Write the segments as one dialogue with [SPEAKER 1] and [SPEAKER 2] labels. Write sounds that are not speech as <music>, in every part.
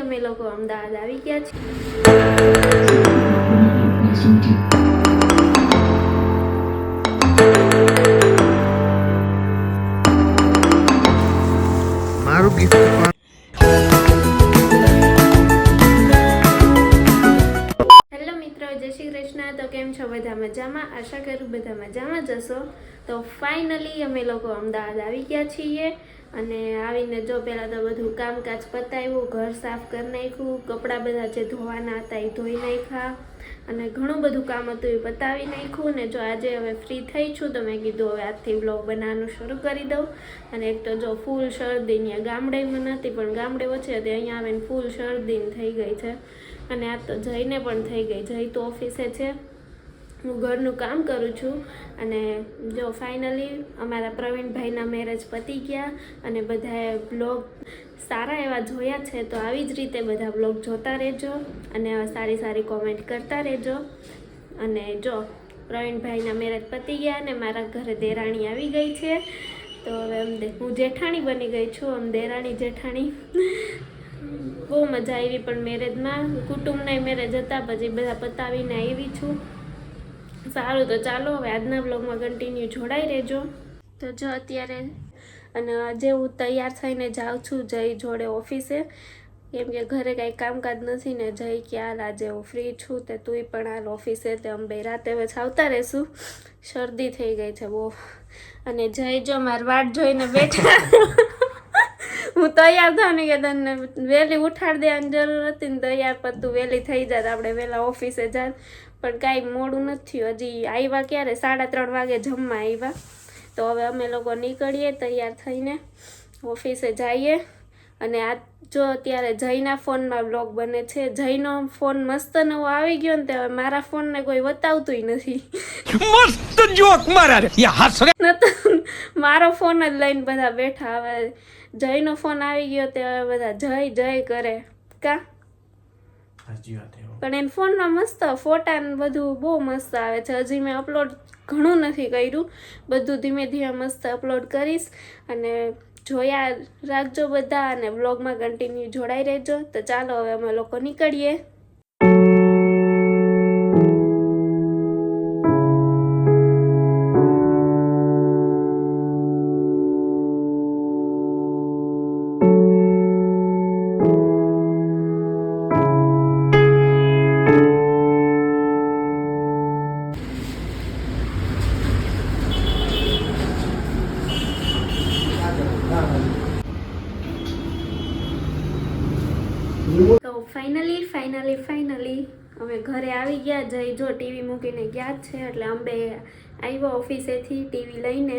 [SPEAKER 1] અમે લોકો અમદાવાદ આવી ગયા છીએ. આશા કરું બધા મજામાં જશો તો ફાઇનલી અમે લોકો અમદાવાદ આવી ગયા છીએ અને આવીને જો પહેલાં તો બધું કામકાજ પતાવ્યું, ઘર સાફ કરી નાખ્યું, કપડાં બધા જે ધોવાના હતા એ ધોઈ નાખ્યા અને ઘણું બધું કામ હતું એ પતાવી નાખ્યું ને જો આજે હવે ફ્રી થઈ છું તો મેં કીધું હવે આજથી બ્લોગ બનાવવાનું શરૂ કરી દઉં. અને એક તો જો ફૂલ શરદી અહીંયા ગામડેમાં નથી, પણ ગામડે ઓછી હતી અહીંયા આવીને ફૂલ શરદી થઈ ગઈ છે. અને આ તો જઈને પણ થઈ ગઈ જઈ તો ઓફિસે છે. હું ઘરનું કામ કરું છું અને જો ફાઇનલી અમારા પ્રવીણભાઈના મેરેજ પતી ગયા અને બધાએ બ્લોગ સારા એવા જોયા છે તો આવી જ રીતે બધા બ્લોગ જોતા રહેજો અને સારી સારી કોમેન્ટ કરતા રહેજો. અને જો પ્રવીણભાઈના મેરેજ પતી ગયા અને મારા ઘરે દેરાણી આવી ગઈ છે, તો હવે હું જેઠાણી બની ગઈ છું, આમ દેરાણી જેઠાણી. બહુ મજા આવી પણ મેરેજમાં કુટુંબના મેરેજ હતા, પછી બધા પતાવીને આવી છું. સારું, તો ચાલો હવે આજના બ્લોગમાં કન્ટિન્યુ જોડાઈ રહેજો. તો જો અત્યારે અને આજે હું તૈયાર થઈને જાઉં છું જઈ જોડે ઓફિસે. કેમ કે ઘરે કાંઈ કામકાજ નથી ને જઈ કે હાલ આજે હું ફ્રી છું તે તુંય પણ હાલ ઓફિસે તે અમે રાતે હવે આવતા રહેશું. શરદી થઈ ગઈ છે બહુ. અને જઈ જો મારી વાટ જોઈને બેઠા. હું તૈયાર થાઉં ને કે તને વહેલી ઉઠાડી દેવાની જરૂર હતી ને તૈયાર પર તું વહેલી થઈ જાત, આપણે વહેલા ઓફિસે જાત. પણ કાંઈ મોડું નથી. હજી આવ્યા ક્યારે? સાડા ત્રણ વાગે જમવા આવ્યા તો હવે અમે લોકો નીકળીએ તૈયાર થઈને ઓફિસે જઈએ. અને આ જો અત્યારે જયના ફોનમાં બ્લોગ બને છે. જયનો ફોન મસ્ત નવો આવી ગયો ને હવે મારા ફોનને કોઈ બતાવતું નથી.
[SPEAKER 2] મસ્ત જોક
[SPEAKER 1] મારા મારો ફોન જ લઈને બધા બેઠા. હવે જયનો ફોન આવી ગયો ત્યારે બધા જય જય કરે. કા? પણ એને ફોનમાં મસ્ત ફોટા ને બધું બહુ મસ્ત આવે છે. હજી મેં અપલોડ ઘણું નથી કર્યું. બધું ધીમે ધીમે મસ્ત અપલોડ કરીશ અને જોયા રાખજો બધા અને બ્લોગમાં કન્ટિન્યુ જોડાઈ રહેજો. તો ચાલો હવે અમે લોકો નીકળીએ. તો ફાઇનલી ફાઇનલી ફાઇનલી અમે ઘરે આવી ગયા. જઈ જો ટીવી મૂકીને ગયા જ છે. એટલે અંબે આવ્યો ઓફિસેથી ટીવી લઈને.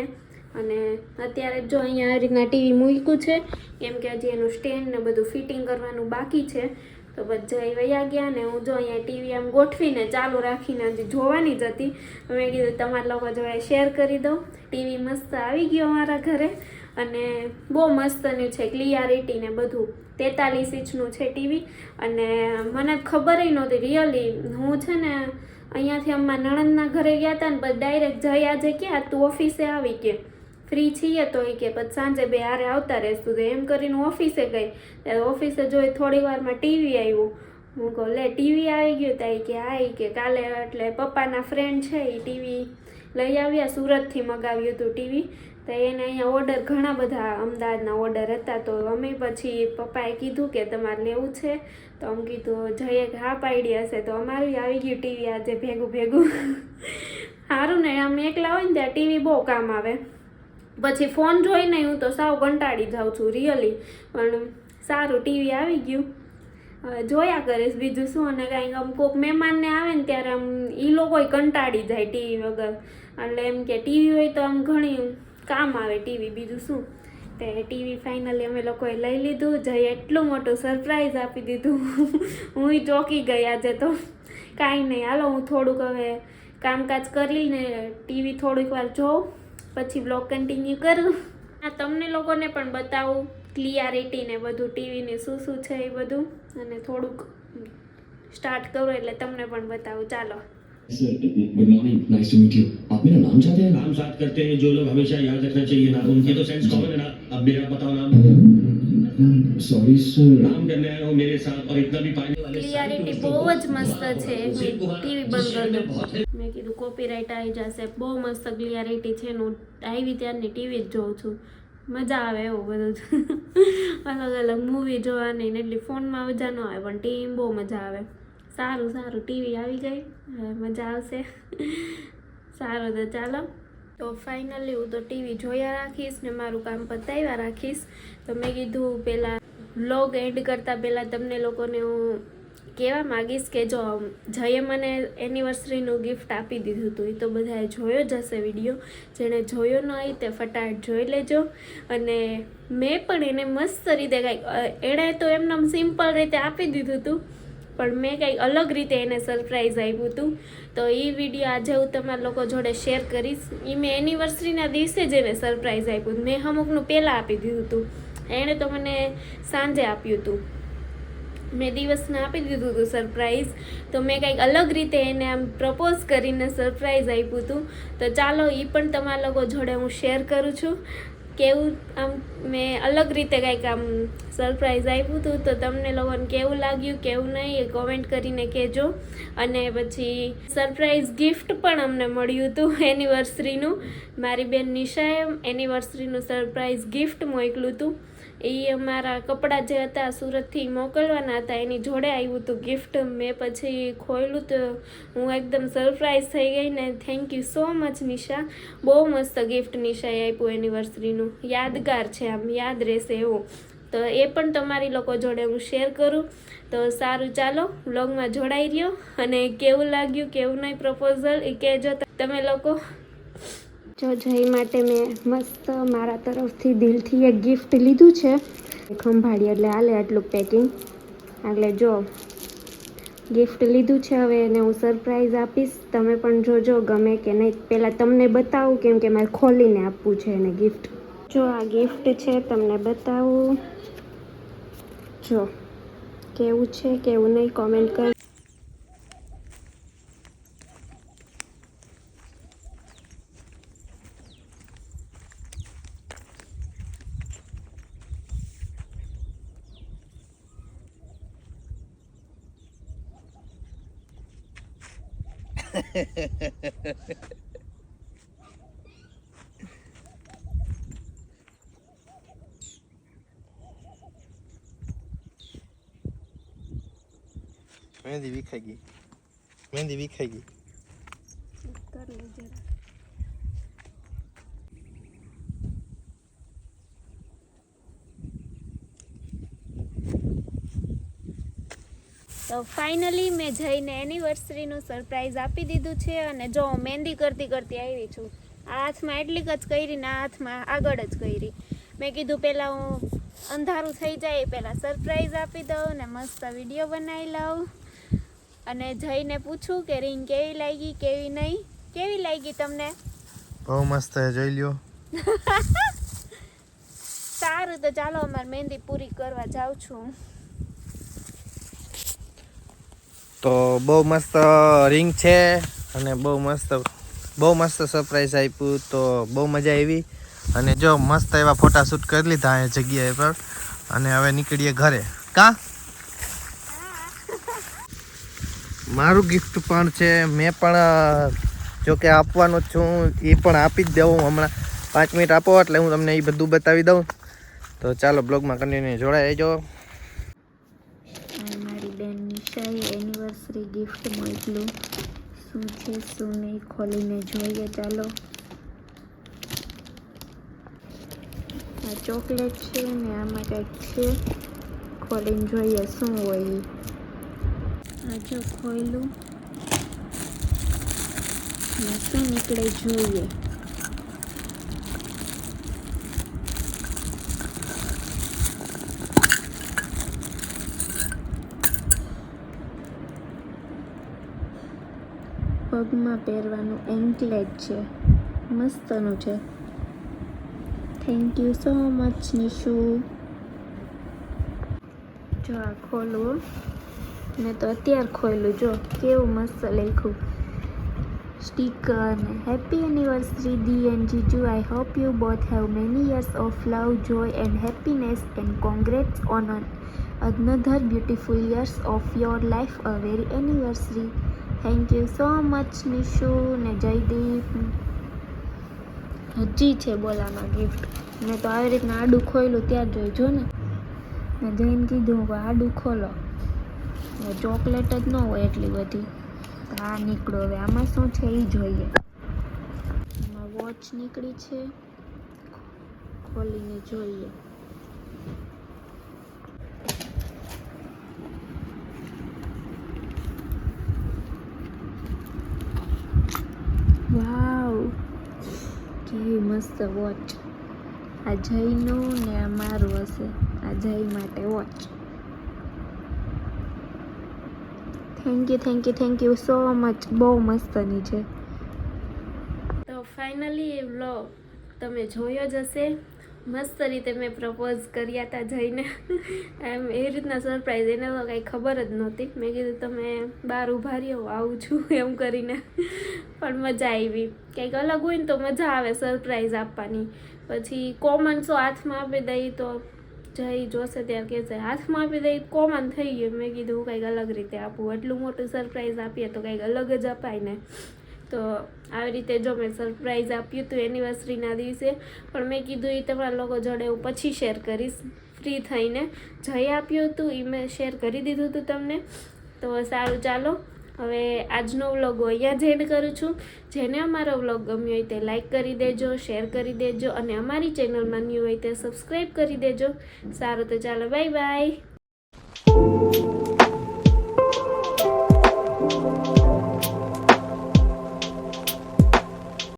[SPEAKER 1] અને અત્યારે જો અહીંયા આ રીતના ટીવી મૂક્યું છે, કેમ કે હજી એનું સ્ટેન્ડ ને બધું ફિટિંગ કરવાનું બાકી છે. તો બધા વયા ગયા ને હું જો અહીંયા ટીવી આમ ગોઠવીને ચાલુ રાખીને હજી જોવાની જ હતી. મેં કીધું તમારા લોકો જોડે શેર કરી દઉં. ટીવી મસ્ત આવી ગયો અમારા ઘરે. અને બહુ મસ્તનું છે, ક્લિયારિટી ને બધું. તેતાલીસ ઇંચનું છે ટીવી અને મને ખબર નહોતી રિયલી હું છે ને અહીંયાથી અમારા નણંદના ઘરે ગયા હતા ને પછી ડાયરેક્ટ જઈ આજે ક્યાં તું ઓફિસે આવી કે. ફ્રી છીએ તો એ કે, પછી સાંજે બે હારે આવતા રહેશું. એમ કરીને ઓફિસે ગઈ. ત્યારે ઓફિસે જોઈ થોડી વારમાં ટીવી આવ્યું હું કહું, લે ટીવી આવી ગયું તા. કે આવી કે, કાલે એટલે પપ્પાના ફ્રેન્ડ છે એ ટીવી લઈ આવ્યા, સુરતથી મગાવ્યું હતું ટીવી તો એને અહીંયા ઓર્ડર ઘણા બધા અમદાવાદના ઓર્ડર હતા. તો અમે પછી પપ્પાએ કીધું કે તમારે લેવું છે. તો અમે કીધું જઈએ કે હા પાડી હશે. તો અમારું આવી ગયું ટીવી આજે ભેગું ભેગું. સારું ને, આમ એકલા હોય ને ત્યાં ટીવી બહુ કામ આવે. પછી ફોન જોઈને હું તો સાવ કંટાળી જાઉં છું રિયલી પણ સારું, ટીવી આવી ગયું. જોયા કરીશ બીજું શું અને કાંઈક આમ કોઈક મહેમાનને આવે ને ત્યારે આમ એ લોકોય કંટાળી જાય ટીવી વગર. એટલે એમ કે ટીવી હોય તો આમ ઘણી કામ આવે ટીવી, બીજું શું? તે ટીવી ફાઇનલી અમે લોકોએ લઈ લીધું. જઈ એટલું મોટું સરપ્રાઈઝ આપી દીધું. <laughs> હું ચોંકી ગઈ આજે તો. કાંઈ નહીં. હાલો, હું થોડુંક હવે કામકાજ કરીને ટીવી થોડીક વાર જોઉં, પછી બ્લોગ કન્ટિન્યુ કરું. આ તમને લોકોને પણ બતાવું ક્લિયારિટી ને બધું, ટીવીને શું શું છે એ બધું. અને થોડુંક સ્ટાર્ટ કરું એટલે તમને પણ બતાવું. ચાલો.
[SPEAKER 3] Sir, good morning. Nice to meet you. आप मेरा नाम चाहते हैं
[SPEAKER 4] नाम साथ करते हैं जो लोग हमेशा याद रखना चाहिए नाम उनकी तो सेंस कॉमन है ना अब मेरा बताओ नाम
[SPEAKER 3] सॉरी सर काम करने आया हूँ मेरे साथ और इतना भी पाने वाले
[SPEAKER 1] ક્લિયરિટી બહુ જ મસ્ત છે ટીવી બંધ કરી દો મેં કીધું કોપીરાઇટ આવી જશે બહુ મસ્ત ક્લિયરિટી છે હું આવી ત્યારની ટીવી જ જોઉં છું મજા આવે એવું બધું અલગ અલગ મૂવી જોવાની ને એટલી ફોનમાં મજા ન આવે પણ ટીવીમાં બહુ મજા આવે સારું સારું. ટીવી આવી ગઈ. મજા આવશે. સારું તો ચાલો. તો ફાઇનલી હું તો ટીવી જોયા રાખીશ ને મારું કામ પતાવ્યા રાખીશ. તો મેં કીધું પહેલાં વ્લોગ એન્ડ કરતાં પહેલાં તમને લોકોને હું કહેવા માગીશ કે જો જયે મને એનિવર્સરીનું ગિફ્ટ આપી દીધું હતું. એ તો બધાએ જોયો જ હશે વીડિયો જેણે જોયો ન હોય તે ફટાફટ જોઈ લેજો. અને મેં પણ એને મસ્ત રીતે કાંઈક એણે તો એમને સિમ્પલ રીતે આપી દીધું હતું. પણ મેં કંઈક અલગ રીતે એને સરપ્રાઈઝ આપ્યું હતું. તો એ વીડિયો આજે હું તમારા લોકો જોડે શેર કરીશ. એ મેં એનિવર્સરીના દિવસે જ એને સરપ્રાઈઝ આપ્યું. મેં અમુકનું પહેલાં આપી દીધું હતું. એણે તો મને સાંજે આપ્યું હતું. મેં દિવસને આપી દીધું હતું સરપ્રાઈઝ તો મેં કંઈક અલગ રીતે એને આમ પ્રપોઝ કરીને સરપ્રાઈઝ આપ્યું હતું. તો ચાલો એ પણ તમારા લોકો જોડે હું શેર કરું છું. કેવું આમ મેં અલગ રીતે કંઈક આમ સરપ્રાઈઝ આપ્યું હતું, તો તમને લોકોને કેવું લાગ્યું, કેવું નહીં એ કોમેન્ટ કરીને કહેજો. અને પછી સરપ્રાઈઝ ગિફ્ટ પણ અમને મળ્યું હતું <laughs> એનિવર્સરીનું મારી બેન નિશાએ એનિવર્સરીનું સરપ્રાઈઝ ગિફ્ટ મોકલ્યું હતું. એ અમારા કપડાં જે હતા સુરતથી મોકલવાના હતા, એની જોડે આવ્યું હતું ગિફ્ટ મેં પછી ખોયલું તો હું એકદમ સરપ્રાઈઝ થઈ ગઈ ને thank you so much Nisha. બહુ મસ્ત ગિફ્ટ નિશાએ આપ્યું એનિવર્સરીનું યાદગાર છે આમ, યાદ રહેશે એવું. તો એ પણ તમારી લોકો જોડે હું શેર કરું. તો સારું, ચાલો વ્લોગમાં જોડાઈ રહ્યો. અને કેવું લાગ્યું, કેવું નહીં પ્રપોઝલ એ કહેજો તમે લોકો. જો જય માટે મેં મસ્ત મારા તરફથી દિલથી એક ગિફ્ટ લીધું છે. ખંભાળી, એટલે હાલે આટલું પેકિંગ એટલે જો ગિફ્ટ લીધું છે હવે એને હું સરપ્રાઈઝ આપીશ. તમે પણ જોજો ગમે કે નહીં. પહેલાં તમને બતાવું કેમ કે મારે ખોલીને આપવું છે એને ગિફ્ટ જો આ ગિફ્ટ છે, તમને બતાવું. જો, કેવું છે, કેવું નહીં કોમેન્ટ કર <laughs>
[SPEAKER 5] મહેંદી વિખાઈ ગઈ. મહેંદી વિખાઈ ગઈ.
[SPEAKER 1] તો ફાઇનલી મેં જઈને એનિવર્સરીનું સરપ્રાઈઝ આપી દીધું છે અને જો હું મહેંદી કરતી કરતી આવી છું આ હાથમાં એટલી જ કરી ને આ હાથમાં આગળ જ કરી. મેં કીધું પહેલાં હું અંધારું થઈ જાય પહેલાં સરપ્રાઈઝ આપી દઉં ને મસ્ત વીડિયો બનાવી લઉં. અને જઈને પૂછું કે રિંગ કેવી લાગી કેવી નહીં? કેવી લાગી તમને?
[SPEAKER 5] બહુ મસ્ત છે જોઈ લ્યો. <laughs>
[SPEAKER 1] સારું તો ચાલો અમારે મહેંદી પૂરી કરવા જાઉં છું.
[SPEAKER 5] તો બહુ મસ્ત રિંગ છે અને બહુ મસ્ત બહુ મસ્ત સરપ્રાઈઝ આપ્યું તો બહુ મજા આવી. અને જો મસ્ત એવા ફોટા શૂટ કરી લીધા એ જગ્યાએ પર. અને હવે નીકળીએ ઘરે. કા? મારું ગિફ્ટ પણ છે. મેં પણ, જો કે આપવાનું છું. એ પણ આપી જ દઉં હમણાં પાંચ મિનિટ આપો એટલે હું તમને એ બધું બતાવી દઉં. તો ચાલો બ્લોગમાં કન્ટિન્યુ જોડાઈ
[SPEAKER 1] જો મારી બેન નિશાએ એનિવર્સરી ગિફ્ટ મોકલું. શું છે, શું નહીં, ખોલીને જોઈએ. ચાલો. આ ચોકલેટ છે ને આમાં કંઈક છે. ખોલીને જોઈએ શું હોય. આ જો ખોલ્યું શું નીકળે જોઈએ. પગમાં પહેરવાનું એન્કલેટ છે. મસ્તનું છે. Thank you so much Nishu. જો આ ખોલવું મેં તો અત્યારે ખોલ્યું. જો, કેવું મસ્ત લખ્યું. સ્ટીકર ને હેપી એનિવર્સરી, દી એન્ડ જીજુ. I hope you both have many years of love joy and happiness and congrats on another beautiful years of your life a very anniversary. Thank you so much Nishu ને જયદીપ હજી છે બોલામાં gift મેં તો આવી રીતના આડું ખોયલું ત્યાં જોઈજો ને. મેં જઈને કીધું કે આડું ખોલો. ચોકલેટ જ ન હોય એટલી બધી. આ નીકળો. હવે આમાં શું છે એ જોઈએ. આમાં વોચ નીકળી છે. ખોલીને જોઈએ વાવ કેવી મસ્ત વોચ આ જયનું ને આ મારું હશે. આ જય માટે watch thank you thank you thank you so much બહુ મસ્તની છે. તો ફાઇનલી એ વ્લોગ તમે જોયો જ હશે. મસ્ત રીતે મેં પ્રપોઝ કર્યા હતા જઈને. એમ એ રીતના સરપ્રાઈઝ એને તો કાંઈ ખબર જ નહોતી. મેં કીધું, તમે બહાર ઊભા રહ્યો, આવું છું, એમ કરીને. પણ મજા આવી. કંઈક અલગ હોય ને તો મજા આવે સરપ્રાઈઝ આપવાની. પછી કોમન સો હાથમાં આપી દઈ તો જઈ જોશે ત્યારે કહેશે હાથમાં આપી દઈ કોમન થઈ ગયું. મેં કીધું કંઈક અલગ રીતે આપું. એટલું મોટું સરપ્રાઈઝ આપીએ તો કંઈક અલગ જ અપાય ને. તો આવી રીતે જો મેં સરપ્રાઈઝ આપ્યું હતું એનિવર્સરીના દિવસે, પણ મેં કીધું એ તમારા લોકો જોડે હું પછી શેર કરીશ. ફ્રી થઈને જઈ આપ્યું હતું એ મેં શેર કરી દીધું હતું તમને. તો સારું ચાલો, હવે આજનો વ્લોગ અહીંયા જ એન્ડ કરું છું. જેને અમારો વ્લોગ ગમ્યો હોય તે લાઈક કરી દેજો શેર કરી દેજો, અને અમારી ચેનલમાં ન્યૂ હોય તે સબસ્ક્રાઈબ કરી દેજો. સારું તો ચાલો બાય બાય